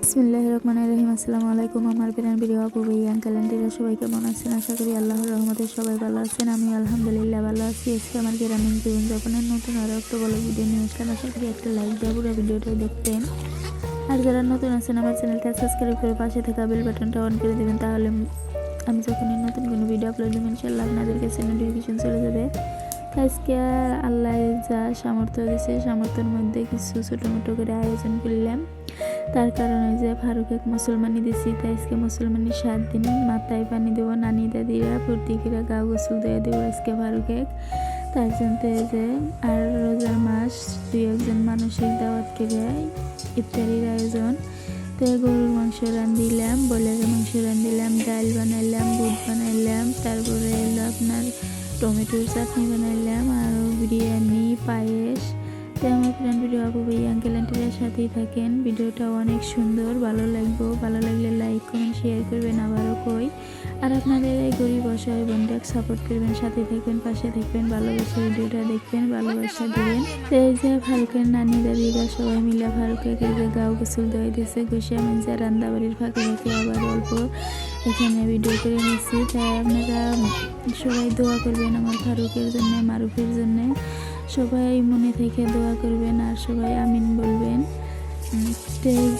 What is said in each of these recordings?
বিসমিল্লাহ রহমান রহিম, আসসালামু আলাইকুম। আমার প্রাণ প্রিয় আপু, ভাই আঙ্কেল আন্টিরা সবাই কেমন আছেন? আশা করি আল্লাহর রহমতে সবাই ভালো আছেন। আমি আলহামদুলিল্লাহ ভালো আছি। আজকে আমার গ্রামীণ জীবনযাপনের নতুন আরও একটা বড় ভিডিও নিয়ে আসলাম। আশা করি একটা লাইক দেওয়া পুরো ভিডিওটা দেখতেন আর যারা নতুন আছেন, আমার চ্যানেলটা সাবস্ক্রাইব করে পাশে থাকা বেল বাটনটা অন করে দেবেন। তাহলে আমি যখনই নতুন কোনো ভিডিও আপলোড দেবেন ইনশাল্লাহ আপনাদের কাছে নোটিফিকেশন চলে যাবে। আজকে আল্লাহ যা সামর্থ্য দিয়েছে সামর্থ্যের মধ্যে কিছু ছোটো মোটো করে আয়োজন করলাম। তার কারণে যে ফারুক এক মুসলমানি দিছি, তাই আজকে মুসলমানি সাত দিন মাথায় পানি দেবো, নানি দাদিরা প্রত্যেকেরা গা গোসল দিয়ে দেবো আজকে ফারুক এক। তার জন্য যে আর রোজার মাস, দুই একজন মানসিক দাওয়াত করে ইত্যাদির আয়োজন। তো গরুর মাংস রান্ধিলাম, ব্রয়লারের মাংস রান্ধিলাম, ডাল বানাইলাম, বুট বানাইলাম, তারপরে এলো আপনার টমেটোর চাটনি বানাইলাম আর বিরিয়ানি, পায়েস। তো আমার ফ্রেন্ড ভিডিও আপু ভাই আঙ্কেল আন্টিদের সাথেই থাকেন। ভিডিওটা অনেক সুন্দর, ভালো লাগবে। ভালো লাগলে লাইক কমেন্ট শেয়ার করবেন আবারও কই। আর আপনাদের এই গরিব, অসহায় বোনটাকে সাপোর্ট করবেন, সাথে থাকবেন, পাশে থাকবেন, ভালোবাসা ভিডিওটা দেখবেন, ভালোবাসা দিবেন। তো এই যে ফারুকের নানি দাদিরা সবাই মিলে ফারুকের যে গাও গোসল দেওয়াই দিয়েছে ঘুষিয়া মিনজা রান্দাবাড়ির ফাঁকে ফাঁকে আবার অল্প এখানে ভিডিও করে নিচ্ছি তাই আপনারা সবাই দোয়া করবেন আমার ফারুকের জন্য মারুফের জন্য। সবাই মনে থেকে দোয়া করবেন আর সবাই আমিন বলবেন।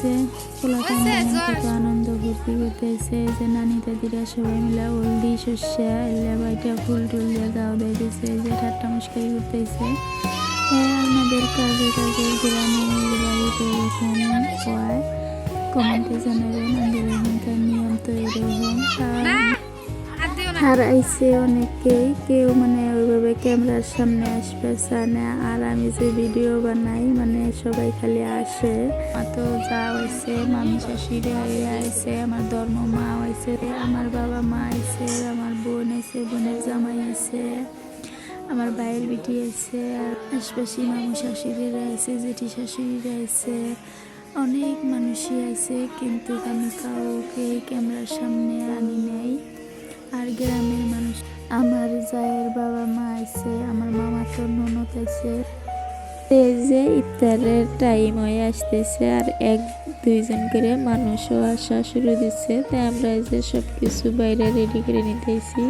যে পোলাপান কত আনন্দ ভর্তি করতেছে যে নানি দাদিরা সবাই মিলে হলদি শস্যা এলা বাইটা ফুল টুল দিয়ে গাও দিয়ে দিছে যে ঠাট্টা মুশকিল করতেছে। আমাদের কাজে কাজে গ্রামের বাড়িতে এরকম হয়। কমেন্টে জানাবেন। তো আর আইসে অনেকেই। কেউ মানে ওইভাবে ক্যামেরার সামনে আসবে না আর আমি যে ভিডিও বানাই মানে সবাই খালি আসে। তো যা হয়েছে, মামি শাশুড়ি আইসে আমার ধর্ম মা হয়েছে, আমার বাবা মা আইসে আমার বোন আইসে বোনের জামাই আছে আমার ভাইয়ের বিটি আছে আর আশপাশি মামু শাশুড়িরা আছে জেঠি শাশুড়িরা আছে অনেক মানুষই আছে, কিন্তু আমি কাউকে ক্যামেরার সামনে আনি নাই। আর গ্রামের মানুষ, আমার জায়ের বাবা মা আছে, আমার মামা তো ননদ আছে। যে ইফতারের টাইম হয়ে আসতেছে আর এক, দুইজন করে মানুষও আসা শুরু দিচ্ছে তাই আমরা যে সব কিছু বাইরে রেডি করে নিতেছি।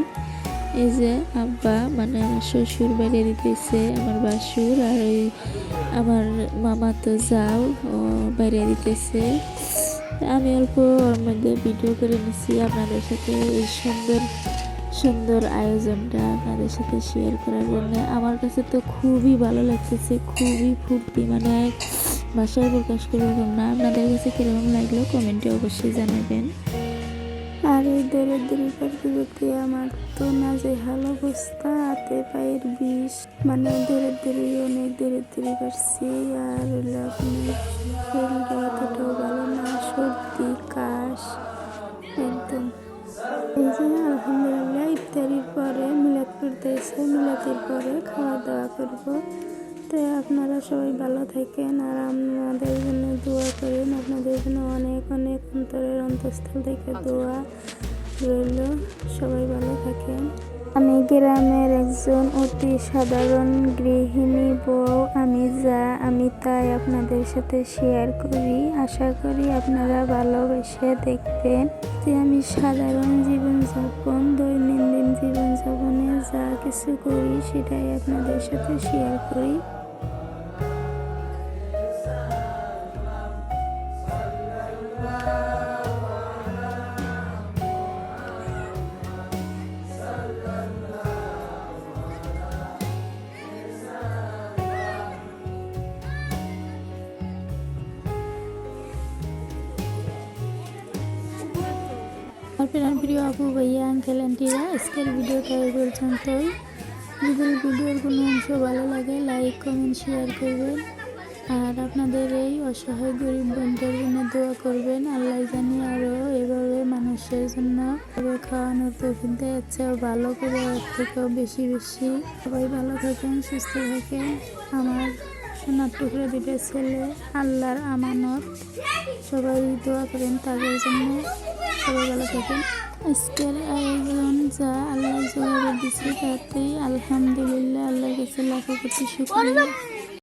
এই যে আব্বা মানে আমার শ্বশুর বাইরে দিতেছে, আমার বাসুর, আর ওই আমার মামা তো যাও, ও বাইরে দিতেছে। আমি অল্প ওর মধ্যে ভিডিও করে নিছি, আপনাদের সাথে এই সুন্দর সুন্দর আয়োজনটা আপনাদের সাথে শেয়ার করার জন্য। আমার কাছে তো খুবই ভালো লাগতেছে, খুবই ফুর্তি মানে ভাষায় প্রকাশ করে না আপনাদের কাছে কীরকম লাগল, কমেন্টে অবশ্যই জানাবেন। আর এই করতে করতে আমার তো ভালো অবস্থা, হাতে পায়ের বিষ। মানে দৌড়ি অনেক দৌড়ি করছি আর হলো অতটাও ভালো না, সর্দি, কাশ, একদম। এই যে আলহামদুলিল্লাহ, ইফতারির পরে মিলাদ করতেছে মিলাদের পরে খাওয়া দাওয়া করব। তো আপনারা সবাই ভালো থাকেন আর আমাদের জন্য দোয়া করেন। আপনাদের জন্য অনেক অনেক অন্তরের অন্তঃস্থল থেকে দোয়া রইল। সবাই ভালো থাকেন। আমি গ্রামের একজন অতি সাধারণ গৃহিণী বউ, আমি যা, আমি তাই আপনাদের সাথে শেয়ার করি। আশা করি আপনারা ভালোবেসে দেখবেন যে আমি সাধারণ জীবনযাপন, দৈনন্দিন জীবনযাপনে যা কিছু করি সেটাই আপনাদের সাথে শেয়ার করি। প্রাণ প্রিয় আপু ভাইয়া আঙ্কেল আন্টিরা আজকের ভিডিওটা এই পর্যন্তই যদি ভিডিওর কোনো অংশ ভালো লাগে লাইক কমেন্ট শেয়ার করবেন আর আপনাদের এই অসহায় গরিব বোনদের জন্য দোয়া করবেন আল্লাহ জানি আরও এভাবে মানুষের জন্য খাওয়ানোর তৌফিক দেয় চেয়েও ভালো করে থেকেও বেশি বেশি সবাই ভালো থাকেন সুস্থ থাকেন আমার সোনার টুকরো দুটো ছেলে আল্লাহর আমানত। সবাই দোয়া করেন তাদের জন্য। সবাই ভালো থাকেন। আজকের আয়োজন যা আল্লাহ জোগাড় দিচ্ছে তাতেই আলহামদুলিল্লাহ, আল্লাহর কাছে লাখো কোটি শুক্রিয়া।